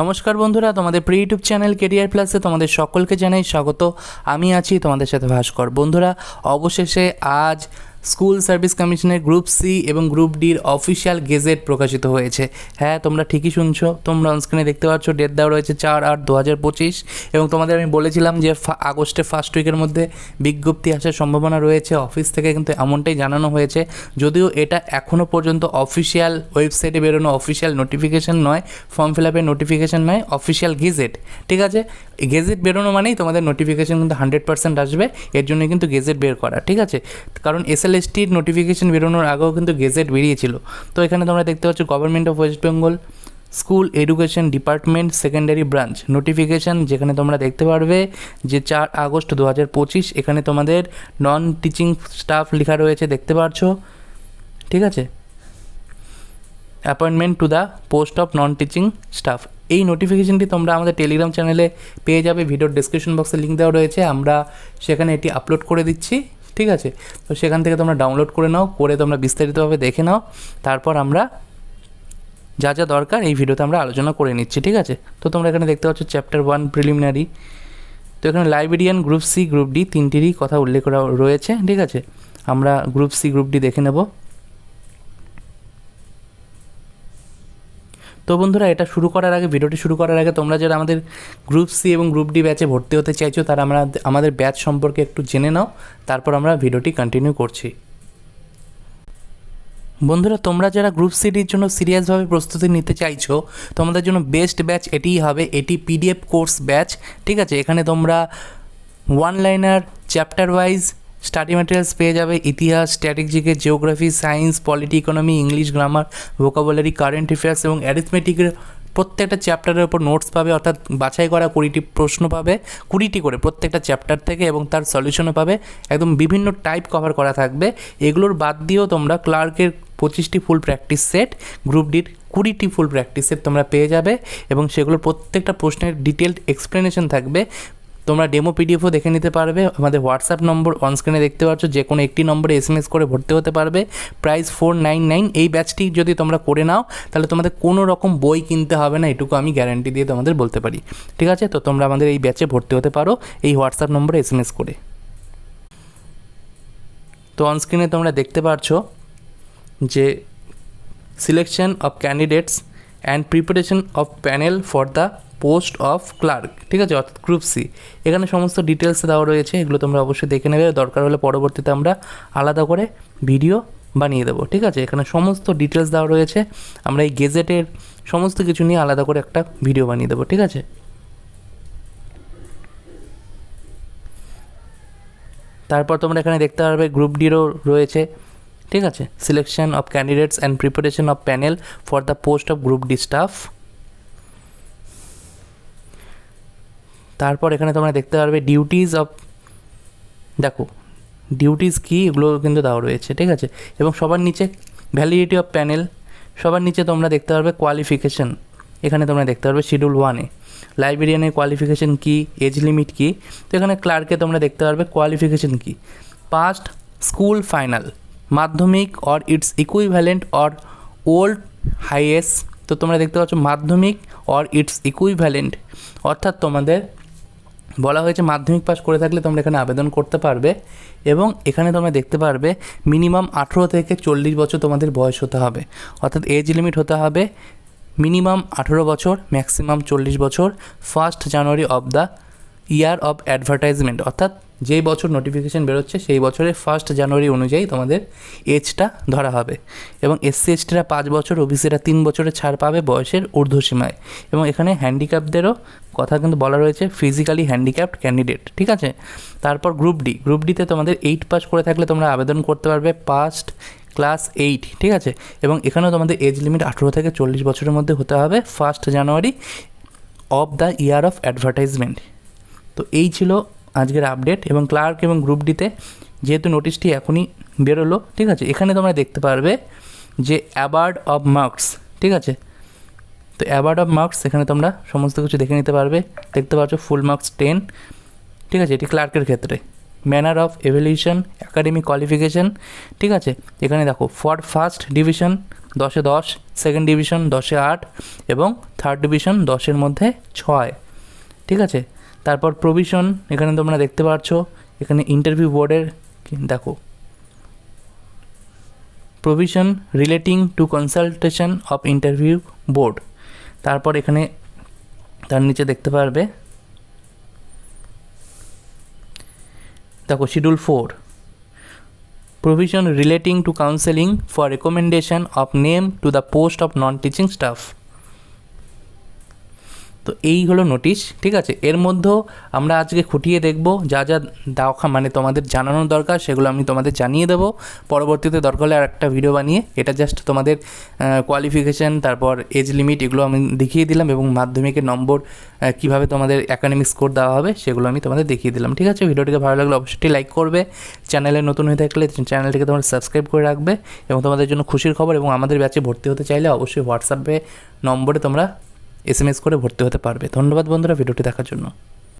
নমস্কার বন্ধুরা, তোমাদের প্রি ইউটিউব চ্যানেল কেরিয়ার প্লাসে তোমাদের সকলকে জানাই স্বাগত। আমি আছি তোমাদের সাথে ভাস্কর। বন্ধুরা, অবশেষে আজ স্কুল সার্ভিস কমিশনের গ্রুপ সি এবং গ্রুপ ডির অফিসিয়াল গেজেট প্রকাশিত হয়েছে। হ্যাঁ তোমরা ঠিকই শুনছো। তোমরা অনস্ক্রিনে দেখতে পাচ্ছ ডেট দেওয়া রয়েছে চার আট দু হাজার পঁচিশ এবং তোমাদের আমি বলেছিলাম যে আগস্টে ফার্স্ট উইকের মধ্যে বিজ্ঞপ্তি আসার সম্ভাবনা রয়েছে। অফিস থেকে কিন্তু এমনটাই জানানো হয়েছে। যদিও এটা এখনও পর্যন্ত অফিসিয়াল ওয়েবসাইটে বেরোনো, অফিসিয়াল নোটিফিকেশান নয় ফর্ম ফিল আপের নোটিফিকেশন নয় অফিসিয়াল গেজেট। ঠিক আছে? গেজেট বেরোনো মানেই তোমাদের নোটিফিকেশন কিন্তু হান্ড্রেড পার্সেন্ট আসবে, এর জন্য কিন্তু গেজেট বের করা, ঠিক আছে? কারণ এসএলএসটির নোটিফিকেশন বেরোনোর আগেও কিন্তু গেজেট বেরিয়েছিল। তো এখানে তোমরা দেখতে পাচ্ছ government of West Bengal school education department secondary branch notification যেখানে তোমরা দেখতে পারবে যে চার আগস্ট দু হাজার পঁচিশ এখানে তোমাদের নন টিচিং স্টাফ লেখা রয়েছে, দেখতে পারছ? ঠিক আছে? Appointment to the post of non teaching staff এই নোটিফিকেশনটি তোমরা আমাদের টেলিগ্রাম চ্যানেলে পেয়ে যাবে। ভিডিওর ডিসক্রিপশন বক্সে লিঙ্ক দেওয়া রয়েছে। আমরা সেখানে এটি আপলোড করে দিচ্ছি, ঠিক আছে? তো সেখান থেকে তোমরা ডাউনলোড করে নাও, করে তোমরা বিস্তারিতভাবে দেখে নাও। তারপর আমরা যা যা দরকার এই ভিডিওতে আমরা আলোচনা করে নিচ্ছি, ঠিক আছে? তো তোমরা এখানে দেখতে পাচ্ছ চ্যাপ্টার ওয়ান প্রিলিমিনারি তো এখানে librarian group C group D তিনটিরই কথা উল্লেখ করা রয়েছে, ঠিক আছে? আমরা গ্রুপ সি গ্রুপ ডি দেখে নেব। তো বন্ধুরা, এটা শুরু করার আগে, ভিডিওটি শুরু করার আগে তোমরা যারা আমাদের গ্রুপ সি এবং গ্রুপ ডি ব্যাচে ভর্তি হতে চাইছো, তারা আমরা আমাদের ব্যাচ সম্পর্কে একটু জেনে নাও, তারপর আমরা ভিডিওটি কন্টিনিউ করছি। বন্ধুরা, তোমরা যারা গ্রুপ সিডির জন্য সিরিয়াসভাবে প্রস্তুতি নিতে চাইছো, তোমাদের জন্য বেস্ট ব্যাচ এটিই হবে, এটি পিডিএফ কোর্স ব্যাচ, ঠিক আছে? এখানে তোমরা one liner chapter wise study materials পেয়ে যাবে ইতিহাস স্ট্র্যাটেজিকে geography science polity economy English grammar vocabulary current affairs এবং অ্যারিথমেটিকের প্রত্যেকটা চ্যাপ্টারের ওপর নোটস পাবে, অর্থাৎ বাছাই করা কুড়িটি প্রশ্ন পাবে, কুড়িটি করে প্রত্যেকটা চ্যাপ্টার থেকে এবং তার সলিউশনও পাবে। একদম বিভিন্ন টাইপ কভার করা থাকবে। এগুলোর বাদ দিয়েও তোমরা ক্লার্কের পঁচিশটি ফুল প্র্যাকটিস সেট গ্রুপ ডির কুড়িটি ফুল প্র্যাকটিস সেট তোমরা পেয়ে যাবে এবং সেগুলোর প্রত্যেকটা প্রশ্নের ডিটেলড এক্সপ্লেনেশন থাকবে। তোমরা ডেমো পিডিএফও দেখে নিতে পারবে। আমাদের হোয়াটসঅ্যাপ নম্বর অনস্ক্রিনে দেখতে পাচ্ছ যে কোনো একটি নম্বরে এস এম এস করে ভর্তি হতে পারবে। প্রাইস ফোর নাইন নাইন এই ব্যাচটি যদি তোমরা করে নাও, তাহলে তোমাদের কোনো রকম বই কিনতে হবে না, এটুকু আমি গ্যারান্টি দিয়ে তোমাদের বলতে পারি। ঠিক আছে? তো তোমরা আমাদের এই ব্যাচে ভর্তি হতে পারো, এই হোয়াটসঅ্যাপ নম্বরে এস এম এস করে। তো অনস্ক্রিনে তোমরা দেখতে পারছ যে selection of candidates and preparation of panel for the post of clerk, ঠিক আছে? অর্থাৎ গ্রুপ সি। এখানে সমস্ত ডিটেলস দেওয়া রয়েছে, এগুলো তোমরা অবশ্যই দেখে নেবে। দরকার হলে পরবর্তীতে আমরা আলাদা করে ভিডিও বানিয়ে দেবো, ঠিক আছে? এখানে সমস্ত ডিটেলস দেওয়া রয়েছে। আমরা এই গেজেটের সমস্ত কিছু নিয়ে আলাদা করে একটা ভিডিও বানিয়ে দেবো, ঠিক আছে? তারপর তোমরা এখানে দেখতে পারবে গ্রুপ ডিরও রয়েছে, ঠিক আছে? Selection of candidates and preparation of panel for the post of group D staff তারপর এখানে তোমরা দেখতে পারবে ডিউটিজ অফ দেখো ডিউটিস কী এগুলো কিন্তু দেওয়া রয়েছে, ঠিক আছে? এবং সবার নিচে ভ্যালিডিটি অফ প্যানেল সবার নিচে তোমরা দেখতে পারবে কোয়ালিফিকেশন এখানে তোমরা দেখতে পারবে শিডিউল ওয়ানে লাইব্রেরিয়ানের কোয়ালিফিকেশন কী এজ লিমিট কী, তো এখানে ক্লার্কে তোমরা দেখতে পারবে qualification key. Passed school final Madhyamik or its equivalent or old higher তো তোমরা দেখতে পাচ্ছ মাধ্যমিক অর ইটস ইকুইভ্যালেন্ট অর্থাৎ তোমাদের বলা হয়েছে মাধ্যমিক পাস করে থাকলে তোমরা এখানে আবেদন করতে পারবে এবং এখানে তোমরা দেখতে পারবে মিনিমাম আঠেরো থেকে চল্লিশ বছর তোমাদের বয়স হতে হবে। অর্থাৎ এজ লিমিট হতে হবে মিনিমাম আঠেরো বছর, ম্যাক্সিমাম চল্লিশ বছর, first January of the year of advertisement. অর্থাৎ যেই বছর নোটিফিকেশান বেরোচ্ছে, সেই বছরের ফার্স্ট জানুয়ারি অনুযায়ী তোমাদের এজটা ধরা হবে। এবং এসসি এসটিরা পাঁচ বছর ওবিসিরা তিন বছরের ছাড় পাবে বয়সের ঊর্ধ্বসীমায়। এবং এখানে হ্যান্ডিক্যাপদেরও কথা কিন্তু বলা রয়েছে ফিজিক্যালি হ্যান্ডিক্যাপড ক্যান্ডিডেট ঠিক আছে? তারপর গ্রুপ ডি গ্রুপ ডিতে তোমাদের এইট পাস করে থাকলে তোমরা আবেদন করতে পারবে পাস্ট ক্লাস এইট ঠিক আছে? এবং এখানেও তোমাদের এজ লিমিট আঠেরো থেকে চল্লিশ বছরের মধ্যে হতে হবে first January of the year of advertisement তো এই ছিল আজকের আপডেট এবং ক্লার্ক এবং গ্রুপ ডিতে যেহেতু নোটিশটি এখনই বেরোলো, ঠিক আছে? এখানে তোমরা দেখতে পারবে যে অ্যাওয়ার্ড অফ মার্কস ঠিক আছে? তো অ্যাওয়ার্ড অফ মার্কস এখানে তোমরা সমস্ত কিছু দেখে নিতে পারবে। দেখতে পাচ্ছ ফুল মার্কস টেন ঠিক আছে? এটি ক্লার্কের ক্ষেত্রে। Manner of evaluation academic qualification ঠিক আছে? এখানে দেখো ফর ফার্স্ট ডিভিশন দশে দশ সেকেন্ড ডিভিশন দশে আট এবং থার্ড ডিভিশন দশের মধ্যে ছয়, ঠিক আছে? তারপর প্রভিশন এখানে তোমরা দেখতে পাচ্ছ, এখানে ইন্টারভিউ বোর্ডের দেখো। Provision relating to consultation of interview board তারপর এখানে তার নিচে দেখতে পারবে। দেখো schedule four provision relating to counseling for recommendation of name to the post of non-teaching staff তো এই হলো নোটিশ ঠিক আছে? এর মধ্যেও আমরা আজকে খুঁটিয়ে দেখব যা যা দাওয়া মানে তোমাদের জানানোর দরকার, সেগুলো আমি তোমাদের জানিয়ে দেবো। পরবর্তীতে দরকার হলে আর একটা ভিডিও বানিয়ে, এটা জাস্ট তোমাদের কোয়ালিফিকেশান তারপর এজ লিমিট এগুলো আমি দেখিয়ে দিলাম এবং মাধ্যমিকের নম্বর কীভাবে তোমাদের একাডেমিক স্কোর দেওয়া হবে, সেগুলো আমি তোমাদের দেখিয়ে দিলাম, ঠিক আছে? ভিডিওটিকে ভালো লাগলে অবশ্যই লাইক করবে। চ্যানেলে নতুন হয়ে থাকলে চ্যানেলটিকে তোমরা সাবস্ক্রাইব করে রাখবে এবং তোমাদের জন্য খুশির খবর এবং আমাদের ব্যাচে ভর্তি হতে চাইলে অবশ্যই হোয়াটসঅ্যাপে নম্বরে তোমরা এস করে ভর্তি হতে পারবে। ধন্যবাদ বন্ধুরা ভিডিওটি দেখার জন্য।